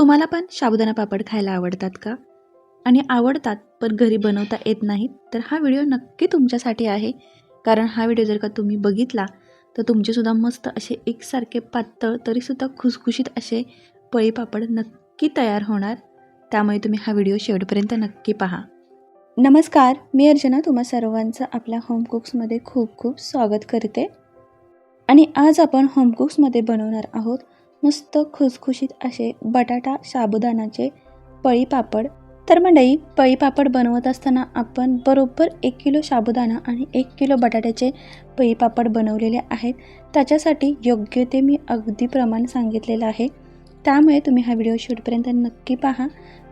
तुम्हाला पण साबुदाणा पापड खायला आवडतात का? आणि आवडतात पण घरी बनवता येत नाहीत तर हा व्हिडिओ नक्की तुमच्यासाठी आहे. कारण हा व्हिडिओ जर का तुम्ही बघितला तर तुमचेसुद्धा मस्त असे एकसारखे पातळ तरीसुद्धा खुसखुशीत असे पळी पापड नक्की तयार होणार. त्यामुळे तुम्ही हा व्हिडिओ शेवटपर्यंत नक्की पहा. नमस्कार मी अर्चना. तुम्हा सर्वांचं आपल्या होमकुक्समध्ये खूप खूप स्वागत करते. आणि आज आपण होमकुक्समध्ये बनवणार आहोत मस्त खुसखुशीत असे बटाटा साबुदाणाचे पळी पापड. तर मंडई पळी पापड बनवत असताना आपण बरोबर एक किलो साबुदाणा आणि एक किलो बटाट्याचे पळी पापड बनवलेले आहेत. त्याच्यासाठी योग्य ते मी अगदी प्रमाण सांगितलेलं आहे. त्यामुळे तुम्ही हा व्हिडिओ शूटपर्यंत नक्की पहा.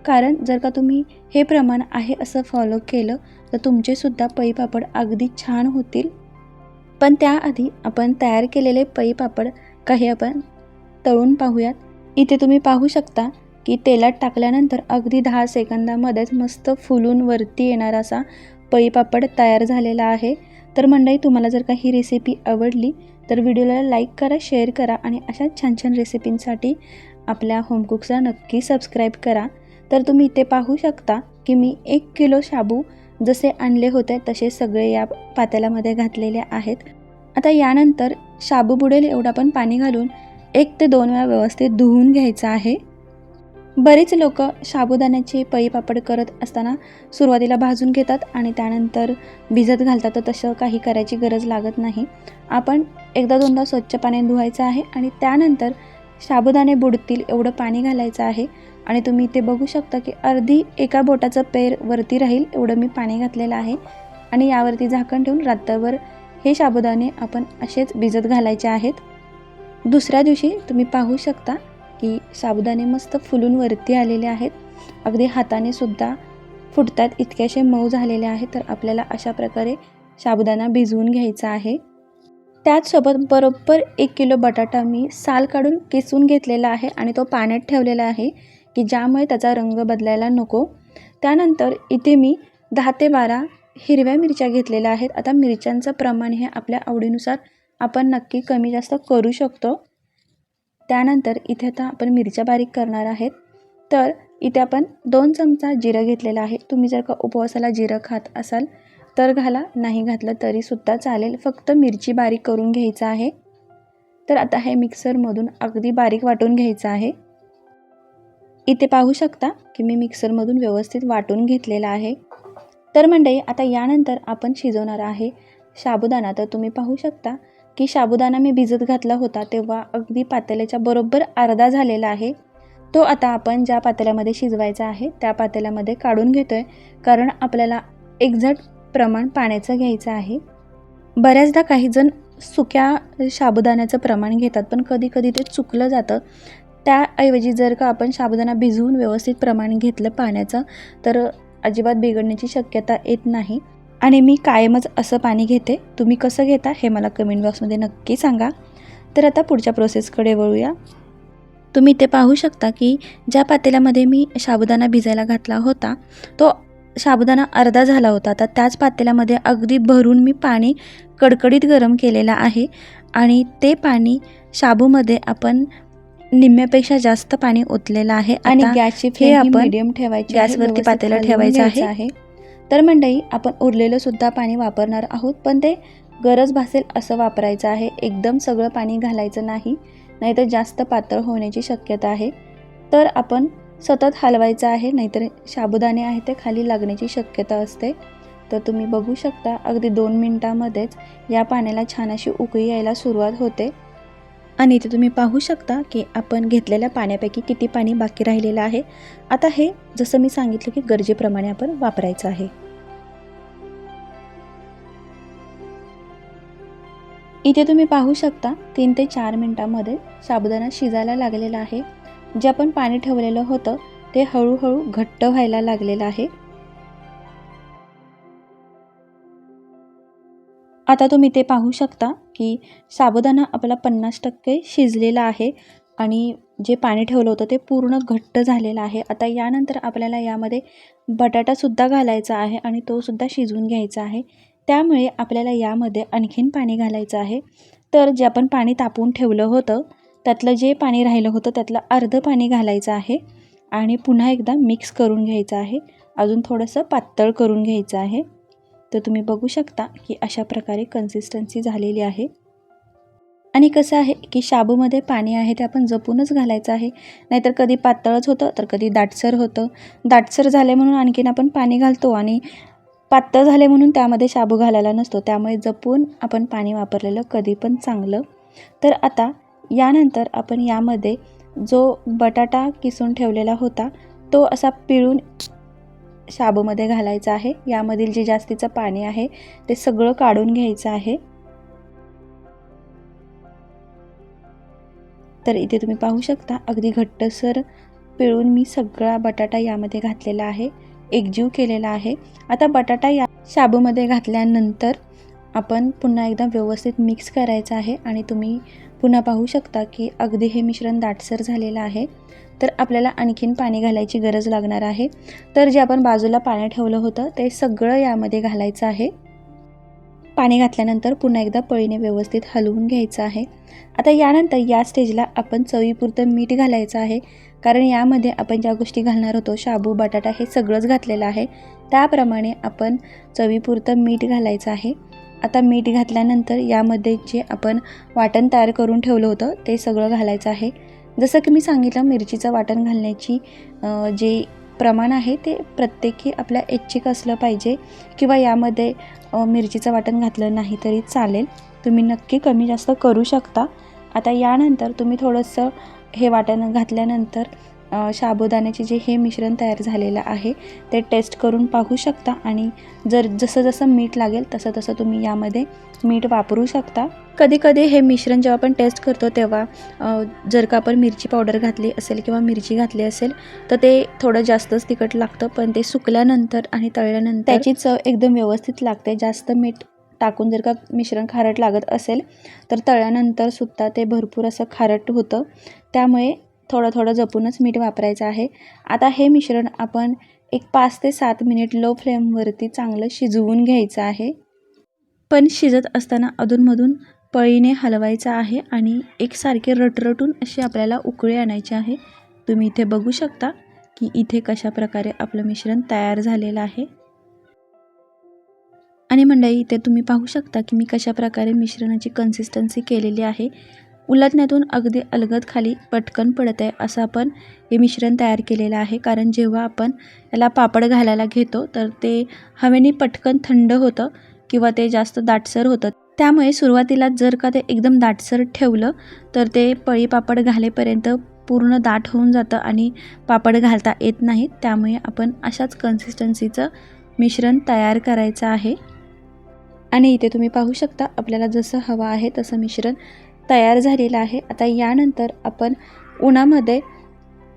कारण जर का तुम्ही हे प्रमाण आहे असं फॉलो केलं तर तुमचेसुद्धा पळी पापड अगदी छान होतील. पण त्याआधी आपण तयार केलेले पळी पापड काही आपण तळून पाहूयात. इथे तुम्ही पाहू शकता की तेलात टाकल्यानंतर अगदी दहा सेकंदामध्येच मस्त फुलून वरती येणार असा पळीपापड तयार झालेला आहे. तर मंडळी तुम्हाला जर का ही रेसिपी आवडली तर व्हिडिओला लाईक करा शेअर करा आणि अशा छान छान रेसिपींसाठी आपल्या होमकुक्सला नक्की सबस्क्राईब करा. तर तुम्ही इथे पाहू शकता की मी एक किलो शाबू जसे आणले होते तसे सगळे या पातेल्यामध्ये घातलेले आहेत. आता यानंतर शाबू बुडेल एवढा पण पाणी घालून एक ते दोन वेळा व्यवस्थित धुवून घ्यायचं आहे. बरेच लोक साबुदाण्याचे पळी पापड करत असताना सुरुवातीला भाजून घेतात आणि त्यानंतर भिजत घालतात तर तसं काही करायची गरज लागत नाही. आपण एकदा दोनदा स्वच्छ पाण्याने धुवायचं आहे आणि त्यानंतर साबुदाणे बुडतील एवढं पाणी घालायचं आहे. आणि तुम्ही इथे बघू शकता की अर्धी एका बोटाचं पेर वरती राहील एवढं मी पाणी घातलेलं आहे. आणि यावरती झाकण ठेवून रात्रभर हे साबुदाणे आपण असेच भिजत घालायचे आहेत. दुसऱ्या दिवशी तुम्ही पाहू शकता की साबुदाणे मस्त फुलून वरती आलेले आहेत. अगदी हाताने सुद्धा फुटतात. इतकेसे मऊ झालेले आहेत तर आपल्याला अशा प्रकारे साबुदाणा भिजवून घ्यायचा आहे. त्याचसोबत बरोबर एक किलो बटाटा मी साल काढून किसून घेतलेला आहे आणि तो पाण्यात ठेवलेला आहे की ज्यामुळे त्याचा रंग बदलायला नको. त्यानंतर इथे मी दहा ते बारा हिरव्या मिरच्या घेतलेल्या आहेत. आता मिरच्यांचं प्रमाण हे आपल्या आवडीनुसार आपण नक्की कमी जास्त करू शकतो. त्यानंतर इथे आता आपण मिरच्या बारीक करणार आहेत. तर इथे आपण दोन चमचा जिरं घेतलेलं आहे. तुम्ही जर का उपवासाला जिरं खात असाल तर घाला. नाही घातलं तरीसुद्धा चालेल. फक्त मिरची बारीक करून घ्यायचं आहे. तर आता हे मिक्सरमधून अगदी बारीक वाटून घ्यायचं आहे. इथे पाहू शकता की मी मिक्सरमधून व्यवस्थित वाटून घेतलेलं आहे. तर मंडळी आता यानंतर आपण शिजवणार आहे साबुदाणा तर तुम्ही पाहू शकता की साबुदाणा मी भिजत घातला होता तेव्हा अगदी पातेल्याच्या बरोबर अर्धा झालेला आहे. तो आता आपण ज्या पातेल्यामध्ये शिजवायचा आहे त्या पातेल्यामध्ये काढून घेतो आहे कारण आपल्याला एक्झॅक्ट प्रमाण पाण्याचं घ्यायचं आहे. बऱ्याचदा काही जण सुक्या साबुदाण्याचं प्रमाण घेतात पण कधी कधी ते चुकलं जातं. त्याऐवजी जर का आपण साबुदाणा भिजवून व्यवस्थित प्रमाण घेतलं पाण्याचं तर अजिबात बिघडण्याची शक्यता येत नाही. आणि मी कायमच असं पाणी घेते. तुम्ही कसं घेता हे मला कमेंट बॉक्समध्ये नक्की सांगा. तर आता पुढच्या प्रोसेसकडे वळूया. तुम्ही ते पाहू शकता की ज्या पातेल्यामध्ये मी साबुदाणा भिजायला घातला होता तो साबुदाणा अर्धा झाला होता. तर त्याच पातेल्यामध्ये अगदी भरून मी पाणी कडकडीत गरम केलेलं आहे आणि ते पाणी शाबूमध्ये आपण निम्म्यापेक्षा जास्त पाणी ओतलेलं आहे. आणि गॅसची फ्लेम आपण मीडियम ठेवायची गॅसवरती पातेलं ठेवायचं आहे. तर मंडई आपण उरलेलं सुद्धा पाणी वापरणार आहोत पण ते गरज भासेल असं वापरायचं आहे. एकदम सगळं पाणी घालायचं नाही नाहीतर जास्त पातळ होण्याची शक्यता आहे. तर आपण सतत हलवायचं आहे नाहीतर साबुदाणे आहे ते खाली लागण्याची शक्यता असते. तर तुम्ही बघू शकता अगदी दोन मिनटामध्येच या पाण्याला छान अशी उकळी यायला सुरुवात होते. आणि इथे तुम्ही पाहू शकता की आपण घेतलेल्या पाण्यापैकी किती पाणी बाकी राहिलेलं आहे. आता हे जसं मी सांगितलं की गरजेप्रमाणे आपण वापरायचं आहे. इथे तुम्ही पाहू शकता तीन ते चार मिनटामध्ये साबुदाणा शिजायला लागलेला आहे. जे आपण पाणी ठेवलेलं होतं ते हळूहळू घट्ट व्हायला लागलेलं आहे. आता तुम्ही ते पाहू शकता की साबुदाणा आपला पन्नास टक्के शिजलेला आहे आणि जे पाणी ठेवलं होतं ते पूर्ण घट्ट झालेलं आहे. आता यानंतर आपल्याला यामध्ये बटाटासुद्धा घालायचा आहे आणि तोसुद्धा शिजवून घ्यायचा आहे. त्यामुळे आपल्याला यामध्ये आणखीन पाणी घालायचं आहे. तर जे आपण पाणी तापवून ठेवलं होतं त्यातलं जे पाणी राहिलं होतं त्यातलं अर्धं पाणी घालायचं आहे आणि पुन्हा एकदा मिक्स करून घ्यायचं आहे. अजून थोडंसं पातळ करून घ्यायचं आहे. तर तुम्ही बघू शकता की अशा प्रकारे कन्सिस्टन्सी झालेली आहे. आणि कसं आहे की शाबूमध्ये पाणी आहे ते आपण जपूनच घालायचं आहे. नाहीतर कधी पातळच होतं तर कधी दाटसर होतं. दाटसर झाले म्हणून आणखीन आपण पाणी घालतो आणि पातळ झाले म्हणून त्यामध्ये शाबू घालायला नसतो. त्यामुळे जपून आपण पाणी वापरलेलं कधी पण चांगलं. तर आता यानंतर आपण यामध्ये जो बटाटा किसून ठेवलेला होता तो असा पिळून शाबूमध्ये घालायचा आहे. यामधील जे जास्तीचं पाणी आहे ते सगळं काढून घ्यायचं आहे. तर इथे तुम्ही पाहू शकता अगदी घट्टसर पिळून मी सगळा बटाटा यामध्ये घातलेला आहे. एकजीव केलेला आहे. आता बटाटा या शाबूमध्ये घातल्यानंतर आपण पुन्हा एकदा व्यवस्थित मिक्स करायचं आहे आणि तुम्ही पुन्हा पाहू शकता की अगदी हे मिश्रण दाटसर झालेलं आहे. तर आपल्याला आणखीन पाणी घालायची गरज लागणार आहे. तर जे आपण बाजूला पाणी ठेवलं होतं ते सगळं यामध्ये घालायचं आहे. पाणी घातल्यानंतर पुन्हा एकदा पळीने व्यवस्थित हलवून घ्यायचं आहे. आता यानंतर या स्टेजला आपण चवीपुरतं मीठ घालायचं आहे. कारण यामध्ये आपण ज्या गोष्टी घालणार होतो शाबू बटाटा हे सगळंच घातलेलं आहे. त्याप्रमाणे आपण चवीपुरतं मीठ घालायचं आहे. आता मीठ घातल्यानंतर यामध्ये जे आपण वाटण तयार करून ठेवलं होतं ते सगळं घालायचं आहे. जसं की मी सांगितलं मिरचीचं वाटण घालण्याची जे प्रमाण आहे ते प्रत्येकी आपल्या ऐच्छिक असलं पाहिजे किंवा यामध्ये मिरचीचं वाटण घातलं नाही तरी चालेल. तुम्ही नक्की कमी जास्त करू शकता. आता यानंतर तुम्ही थोडंसं हे वाटण घातल्यानंतर साबुदाण्याचे जे हे मिश्रण तयार झालेलं आहे ते टेस्ट करून पाहू शकता आणि जर जसं जसं मीठ लागेल तसं तसं तुम्ही यामध्ये मीठ वापरू शकता. कधी कधी हे मिश्रण जेव्हा आपण टेस्ट करतो तेव्हा जर का आपण मिरची पावडर घातली असेल किंवा मिरची घातली असेल तर ते थोडं जास्तच तिखट लागतं पण ते सुकल्यानंतर आणि तळल्यानंतर त्याची चव एकदम व्यवस्थित लागते. जास्त मीठ टाकून जर का मिश्रण खारट लागत असेल तर तळल्यानंतर सुद्धा ते भरपूर असं खारट होतं. त्यामुळे थोडं थोडं जपूनच मीठ वापरायचं आहे. आता हे मिश्रण आपण एक पाच ते सात मिनिट लो फ्लेमवरती चांगलं शिजवून घ्यायचं आहे. पण शिजत असताना अधूनमधून पळीने हलवायचं आहे आणि एकसारखे रटरटून अशी आपल्याला उकळी आणायची आहे. तुम्ही इथे बघू शकता की इथे कशा प्रकारे आपलं मिश्रण तयार झालेलं आहे. आणि मंडळी इथे तुम्ही पाहू शकता की मी कशा प्रकारे मिश्रणाची कन्सिस्टन्सी केलेली आहे. उलटण्यातून अगदी अलगद खाली पटकन पडत आहे असं आपण हे मिश्रण तयार केलेलं आहे. कारण जेव्हा आपण याला पापड घालायला घेतो तर ते हवेने पटकन थंड होतं किंवा ते जास्त दाटसर होतं. त्यामुळे सुरुवातीला जर का ते एकदम दाटसर ठेवलं तर ते पळी पापड घालेपर्यंत पूर्ण दाट होऊन जातं आणि पापड घालता येत नाहीत. त्यामुळे आपण अशाच कन्सिस्टन्सीचं मिश्रण तयार करायचं आहे. आणि इथे तुम्ही पाहू शकता आपल्याला जसं हवं आहे तसं मिश्रण तयार झालेला आहे. आता यानंतर आपण उन्हामध्ये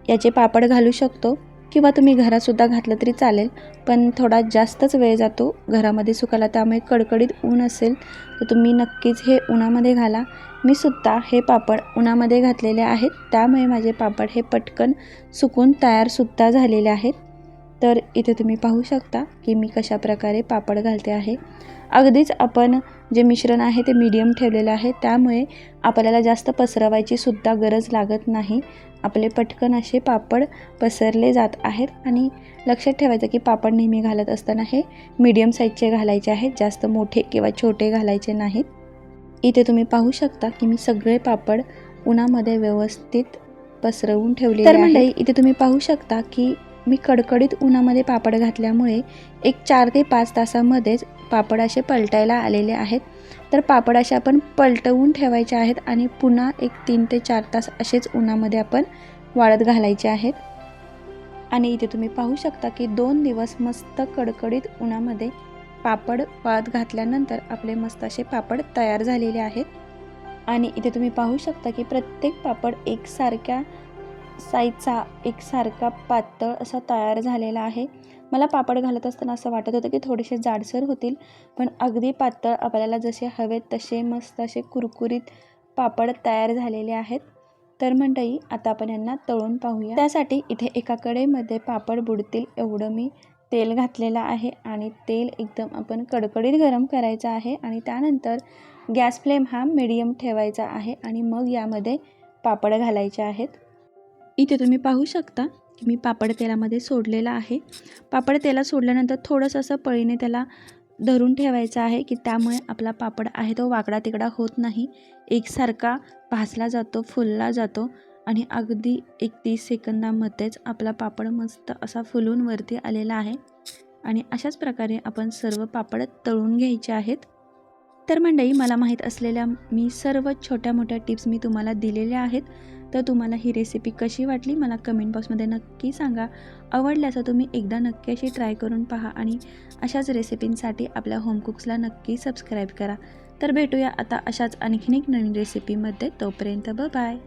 याचे पापड घालू शकतो किंवा तुम्ही घरातसुद्धा घातलं तरी चालेल पण थोडा जास्तच वेळ जातो घरामध्ये सुकायला त्यामुळे कडकडीत ऊन असेल तर तुम्ही नक्कीच हे उन्हामध्ये घाला. मी सुद्धा हे पापड उन्हामध्ये घातलेले आहेत त्यामुळे माझे पापड हे पटकन सुकून तयारसुद्धा झालेले आहेत. तर इथे तुम्ही पाहू शकता की मी कशा प्रकारे पापड घालते आहे. अगदीच आपण जे मिश्रण आहे ते मीडियम ठेवलेलं आहे. त्यामुळे आपल्याला जास्त पसरवायची सुद्धा गरज लागत नाही. आपले पटकन असे पापड पसरले जात आहेत आणि लक्षात ठेवायचं की पापड नेहमी घालत असताना हे मीडियम साईजचे घालायचे आहेत. जास्त मोठे किंवा छोटे घालायचे नाहीत. इथे तुम्ही पाहू शकता की मी सगळे पापड उन्हामध्ये व्यवस्थित पसरवून ठेवले तर मंडळी इथे तुम्ही पाहू शकता की मी कडकडीत उन्हामध्ये पापड घातल्यामुळे एक चार ते पाच तासामध्येच पापड असे पलटायला आलेले आहेत. तर पापड असे आपण पलटवून ठेवायचे आहेत आणि पुन्हा एक तीन ते चार तास असेच उन्हामध्ये आपण वाळत घालायचे आहेत. आणि इथे तुम्ही पाहू शकता की दोन दिवस मस्त कडकडीत उन्हामध्ये पापड वाळत घातल्यानंतर आपले मस्त असे पापड तयार झालेले आहेत. आणि इथे तुम्ही पाहू शकता की प्रत्येक पापड एकसारख्या साईजचा एकसारखा पातळ असा तयार झालेला आहे. मला पापड घालत असताना असं वाटत होतं की थोडेसे जाडसर होतील पण अगदी पातळ आपल्याला जसे हवेत तसे मस्त असे कुरकुरीत पापड तयार झालेले आहेत. तर मंडळी आता आपण यांना तळून पाहूया. त्यासाठी इथे एका कडेमध्ये पापड बुडतील एवढं मी तेल घातलेलं आहे आणि तेल एकदम आपण कडकडीत गरम करायचं आहे आणि त्यानंतर गॅस फ्लेम हा मिडियम ठेवायचा आहे आणि मग यामध्ये पापड घालायचे आहेत. इथे तुम्ही पाहू शकता की मी पापड तेलामध्ये सोडलेला आहे. पापड तेलात सोडल्यानंतर थोडंसं असं पळीने त्याला धरून ठेवायचं आहे की त्यामुळे आपला पापड आहे तो वाकडा तिकडा होत नाही. एकसारखा भाजला जातो फुलला जातो आणि अगदी एक तीस सेकंदामध्येच आपला पापड मस्त असा फुलून वरती आलेला आहे. आणि अशाच प्रकारे आपण सर्व पापड तळून घ्यायचे आहेत. तर मंडळी मला माहीत असलेल्या मी सर्व छोट्या मोठ्या टिप्स मी तुम्हाला दिलेल्या आहेत. तर तुम्हाला ही रेसिपी कशी वाटली मला कमेंट बॉक्समध्ये नक्की सांगा. आवडल्यास तुम्ही एकदा नक्की अशी ट्राय करून पहा आणि अशाच रेसिपींसाठी आपल्या होमकुक्सला नक्की सबस्क्राईब करा. तर भेटूया आता अशाच आणखीन एक नवीन रेसिपीमध्ये तोपर्यंत ब बाय